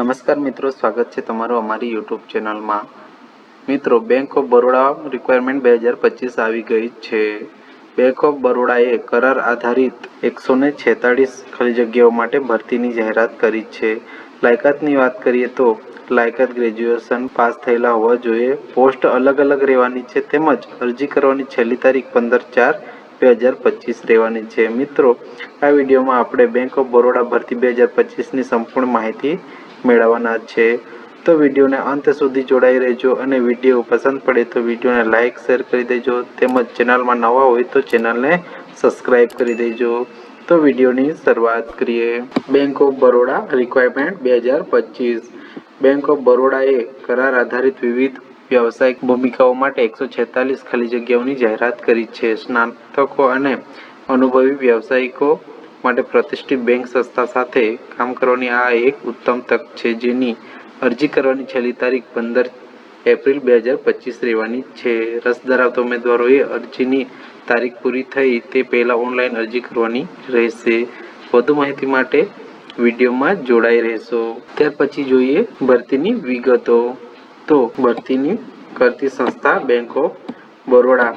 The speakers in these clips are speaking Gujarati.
નમસ્કાર મિત્રો, સ્વાગત છે તમારું અમારી યુટ્યુબ ચેનલમાં. મિત્રો બેંક ઓફ બરોડા રિક્વાયરમેન્ટ બે હજાર પચીસ આવી ગઈ છે. બેંક ઓફ બરોડાએ કરાર આધારિત એકસો ને છેતાળીસ ખાલી જગ્યાઓ માટે ભરતીની જાહેરાત કરી છે. લાયકાતની વાત કરીએ તો, લાયકાત ગ્રેજ્યુએશન પાસ થયેલા હોવા જોઈએ. પોસ્ટ અલગ અલગ રહેવાની છે તેમજ અરજી કરવાની છેલ્લી તારીખ પંદર ચાર બે હજાર પચીસ રહેવાની છે. મિત્રો, આ વિડીયોમાં આપણે બેંક ઓફ બરોડા ભરતી બે હજાર પચીસની સંપૂર્ણ માહિતી મેળવવાના છે. તો વિડીયોને અંત સુધી જોડાઈ રહેજો અને વીડિયો પસંદ પડે તો વિડીયોને લાઇક શેર કરી દેજો. તેમજ ચેનલમાં નવા હોય તો ચેનલને સબસ્ક્રાઈબ કરી દેજો. તો વિડીયોની શરૂઆત કરીએ. બેંક ઓફ બરોડા રિક્વાયરમેન્ટ બે હજાર પચીસ. બેંક ઓફ બરોડાએ કરાર આધારિત વિવિધ વ્યવસાયિક ભૂમિકાઓ માટે એકસો છેતાલીસ ખાલી જગ્યાઓની જાહેરાત કરી છે. સ્નાતકો અને અનુભવી વ્યવસાયિકો માટે પ્રતિષ્ઠિત બેંક સંસ્થા સાથે કામ કરવાની આ એક ઉત્તમ તક છે, જેની અરજી કરવાની છેલ્લી તારીખ પંદર એપ્રિલ બે હજાર પચીસ રહેવાની છે. રસ ધરાવતા ઉમેદવારોએ અરજીની તારીખ પૂરી થઈ તે પહેલાં ઓનલાઈન અરજી કરવાની રહેશે. વધુ માહિતી માટે વિડીયોમાં જોડાઈ રહેશો. ત્યાર પછી જોઈએ ભરતીની વિગતો. તો ભરતીની કરતી સંસ્થા બેંક ઓફ બરોડા.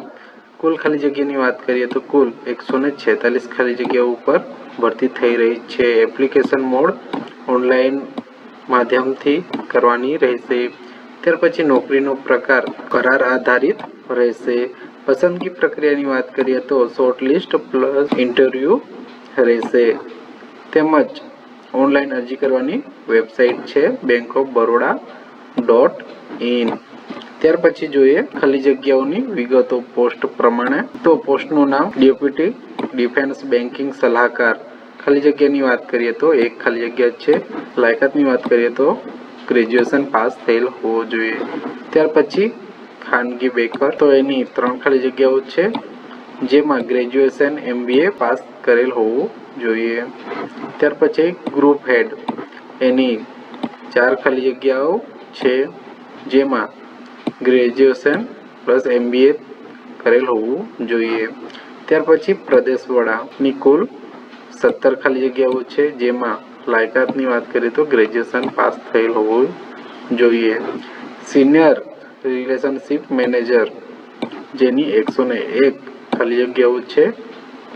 કુલ ખાલી જગ્યાની વાત કરીએ તો કુલ એકસો ને છેતાલીસ ખાલી જગ્યાઓ ઉપર ભરતી થઈ રહી છે. એપ્લિકેશન મોડ ઓનલાઈન માધ્યમથી કરવાની રહેશે. ત્યાર પછી નોકરીનો પ્રકાર કરાર આધારિત રહેશે. પસંદગી પ્રક્રિયાની વાત કરીએ તો શોર્ટ લિસ્ટ પ્લસ ઇન્ટરવ્યૂ રહેશે. તેમજ ઓનલાઈન અરજી કરવાની વેબસાઇટ છે bank of Baroda dot in ત્યાર પછી જોઈએ ખાલી જગ્યાઓની વિગતો પોસ્ટ પ્રમાણે. તો પોસ્ટનું નામ ડેપ્યુટી ડિફેન્સ બેન્કિંગ સલાહકાર. ખાલી જગ્યાની વાત કરીએ તો એક ખાલી જગ્યા છે. લાયકાતની વાત કરીએ તો ગ્રેજ્યુએશન પાસ થયેલ હોવો જોઈએ. ત્યાર પછી ખાનગી બેકર. તો એની ત્રણ ખાલી જગ્યાઓ છે. જેમાં ગ્રેજ્યુએશન, એમબીએ પાસ કરેલ હોવું જોઈએ. ત્યાર પછી ગ્રુપ હેડ. એની ચાર ખાલી જગ્યાઓ છે. જેમાં ગ્રેજ્યુએશન પ્લસ એમબીએ કરેલ હોવું જોઈએ. ત્યાર પછી પ્રદેશ વડાની કુલ સત્તર ખાલી જગ્યાઓ છે, જેમાં લાયકાતની વાત કરીએ તો ગ્રેજ્યુએશન પાસ થયેલ હોવું જોઈએ. સિનિયર રિલેશનશિપ મેનેજર, જેની એકસો ને એક ખાલી જગ્યાઓ છે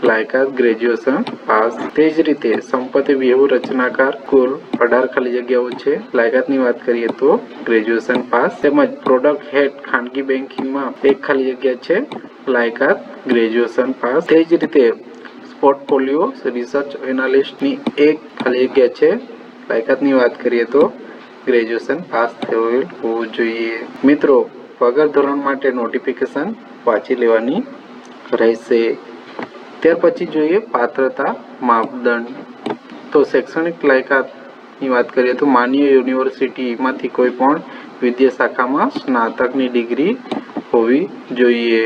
લાયકાત, ગ્રેજ્યુએશન, પાસ. તે જ રીતે સંપત્તિ, વ્યૂહ, રચનાકાર, કુલ અઢાર ખાલી જગ્યાઓ છે. લાયકાતની વાત કરીએ તો ગ્રેજ્યુએશન, પાસ તેમજ પ્રોડક્ટ હેડ ખાનગી બેન્કિંગમાં એક ખાલી જગ્યા છે. લાયકાત, ગ્રેજ્યુએશન, પાસ. તે જ રીતે પોર્ટફોલિયો રિસર્ચ એનાલિસ્ટની એક ખાલી જગ્યા છે. લાયકાતની વાત કરીએ તો ગ્રેજ્યુએશન, પાસ થયેલ હોવું જોઈએ. મિત્રો પગાર ધોરણ માટે નોટિફિકેશન વાંચી લેવાની રહેશે. ત્યાર પછી જોઈએ પાત્રતા માપદંડ. તો શૈક્ષણિક લાયકાતની વાત કરીએ તો માન્ય યુનિવર્સિટીમાંથી કોઈ પણ વિદ્યા શાખામાં સ્નાતકની ડિગ્રી હોવી જોઈએ.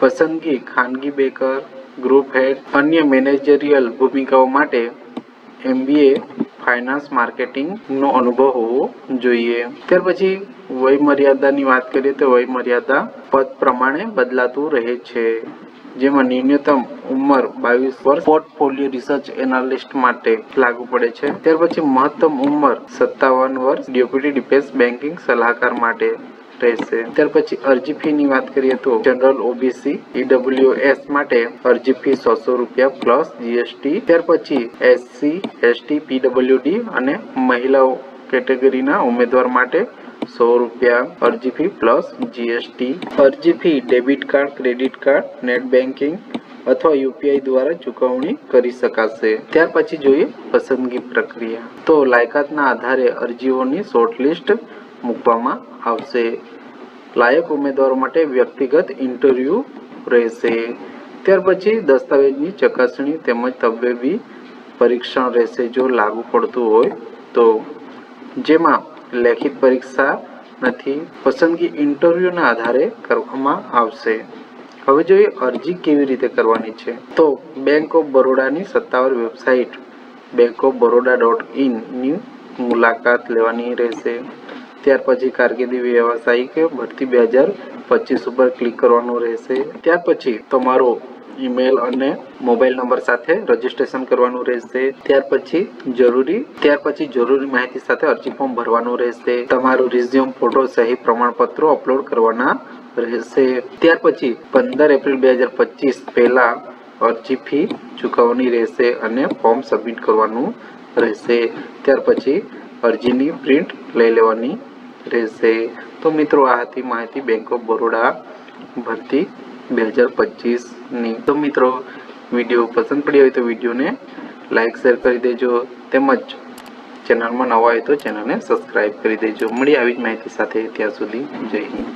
પસંદગી ખાનગી બેકર, ગ્રુપ હેડ, અન્ય મેનેજરિયલ ભૂમિકાઓ માટે એમબીએ ફાઇનાન્સ માર્કેટિંગનો અનુભવ હોવો જોઈએ. ત્યાર પછી વય મર્યાદાની વાત કરીએ તો વય મર્યાદા પદ પ્રમાણે બદલાતું રહે છે. જેમાં ન્યૂનતમ ઉંમર બાવીસ વર્ષ, પોર્ટફોલિયો રિસર્ચ એનાલિસ્ટ માટે લાગુ પડે છે. ત્યાર પછી મહત્તમ ઉંમર સત્તાવન વર્ષ, ડેપ્યુટી ડિફેન્સ બેન્કિંગ સલાહકાર માટે રહેશે. ત્યાર પછી અરજી ફી ની વાત કરીએ તો જનરલ ઓબીસી, ઈડબ્લ્યુએસ માટે અરજી ફી છસો રૂપિયા પ્લસ જીએસટી. ત્યાર પછી એસસી, એસટી, પીડબ્લ્યુડી અને મહિલાઓ કેટેગરીના ઉમેદવાર માટે સો રૂપિયા અરજી ફી પ્લસ જીએસટી અરજી fee debit card credit card net banking અથવા યુપીઆઈ દ્વારા ચૂકવણી કરી શકાશે. ત્યાર પછી જોઈએ પસંદગી પ્રક્રિયા. તો લાયકાતના આધારે અરજીઓની શોર્ટલિસ્ટ મૂકવામાં આવશે. લાયક ઉમેદવારો માટે વ્યક્તિગત ઇન્ટરવ્યૂ રહેશે. ત્યાર પછી દસ્તાવેજની ચકાસણી તેમજ તબીબી પરીક્ષણ રહેશે જો લાગુ પડતું હોય તો. જેમાં લેખિત પરીક્ષા નથી. પસંદગી ઇન્ટરવ્યૂના આધારે કરવામાં આવશે. હવે જોઈએ અરજી કેવી રીતે કરવાની છે. તો બેંક ઓફ બરોડાની સત્તાવાર website bank of Baroda dot ઇનની મુલાકાત લેવાની રહેશે. ત્યાર પછી કારકિર્દી વ્યવસાયિક ભરતી બે હજાર પચીસ ઉપર ક્લિક કરવાનું રહેશે. ત્યાર પછી તમારો ઈમેલ અને મોબાઈલ નંબર સાથે રજીસ્ટ્રેશન કરવાનું રહેશે. ત્યાર પછી જરૂરી, ત્યાર પછી જરૂરી માહિતી સાથે અરજી ફોર્મ ભરવાનું રહેશે. તમારું રિઝ્યુમ ફોટો સહી પ્રમાણપત્રો અપલોડ કરવાના રહેશે. ત્યાર પછી પંદર એપ્રિલ બે હજાર પચીસ પહેલા અરજી ફી ચૂકવવાની રહેશે અને ફોર્મ સબમિટ કરવાનું રહેશે. ત્યાર પછી અરજીની પ્રિન્ટ લઈ લેવાની રહેશે. તો મિત્રો, આ હતી માહિતી બેંક ઓફ બરોડા ભરતી બે હજાર પચીસની. તો મિત્રો, વીડિયો પસંદ પડ્યો હોય તો વિડીયોને લાઇક શેર કરી દેજો. તેમજ ચેનલમાં નવા હોય તો ચેનલને સબસ્ક્રાઈબ કરી દેજો. મળી આવી જ માહિતી સાથે. ત્યાં સુધી જય હિન્દ.